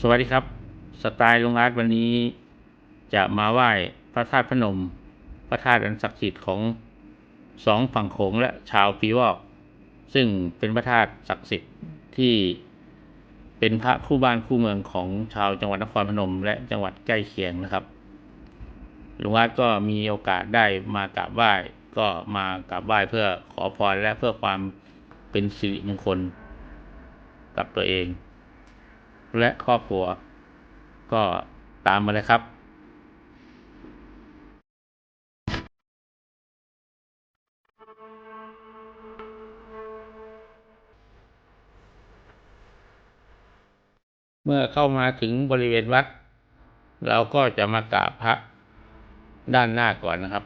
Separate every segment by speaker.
Speaker 1: สวัสดีครับ สไตล์ลุงอาร์ตวันนี้ จะมาไหว้พระธาตุพนม พระธาตุอันศักดิ์สิทธิ์ของสองฝั่งโขงและชาวปีวอก ซึ่งเป็นพระธาตุศักดิ์สิทธิ์ที่เป็นพระคู่บ้านคู่เมืองของชาวจังหวัดนครพนม และจังหวัดใกล้เคียงนะครับลุงอาร์ตก็มีโอกาสได้มากราบไหว้ก็มากราบไหว้เพื่อขอพรและเพื่อความเป็นสิริมงคลกับตัวเอง และครอบครัว ก็ตามมาเลยครับ เมื่อเข้ามาถึงบริเวณวัด เราก็จะมากราบพระด้านหน้าก่อนนะครับ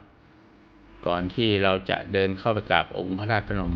Speaker 1: ก่อนที่เราจะเดินเข้าไปกราบองค์พระธาตุพนม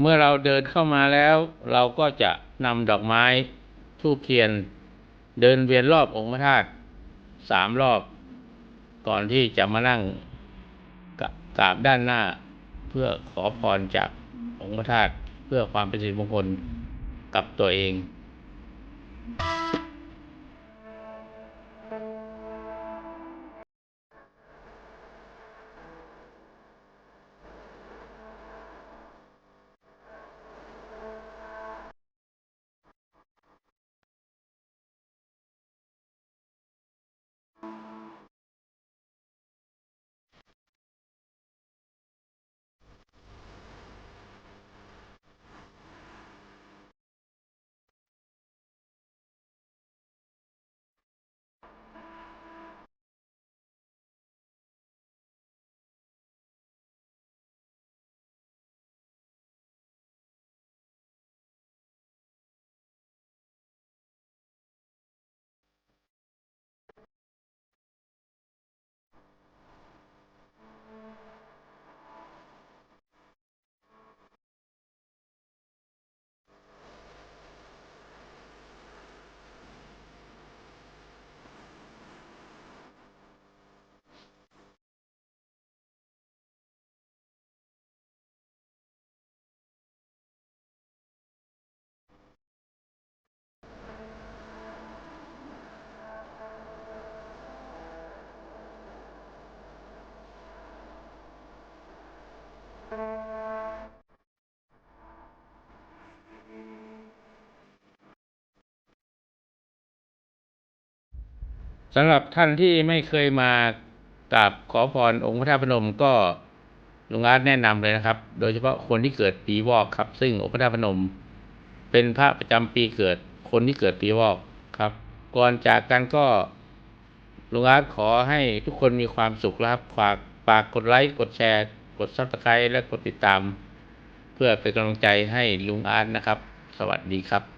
Speaker 1: เมื่อเราเดินเข้ามาแล้ว เราก็จะนำดอกไม้ทูบเทียน เดินเวียนรอบองค์พระธาตุสามรอบ ก่อนที่จะมานั่งกะกราบด้านหน้า เพื่อขอพรจากองค์พระธาตุเพื่อความเป็นสิริมงคลกับตัวเอง สำหรับท่านที่ไม่เคยมากราบขอพรองค์พระธาตุพนมก็ลุงอาร์ตแนะนำเลยนะครับ โดยเฉพาะคนที่เกิดปีวอกครับ ซึ่งองค์พระธาตุพนม เป็นพระประจำปีเกิดคนที่เกิดปีวอกครับ ก่อนจากกันก็ลุงอาร์ตขอให้ทุกคนมีความสุขนะครับฝากฝากกดไลค์กดแชร์ กดซับสไครต์และกดติดตาม เพื่อเป็นกำลังใจให้ลุงอาร์ตนะครับ สวัสดีครับ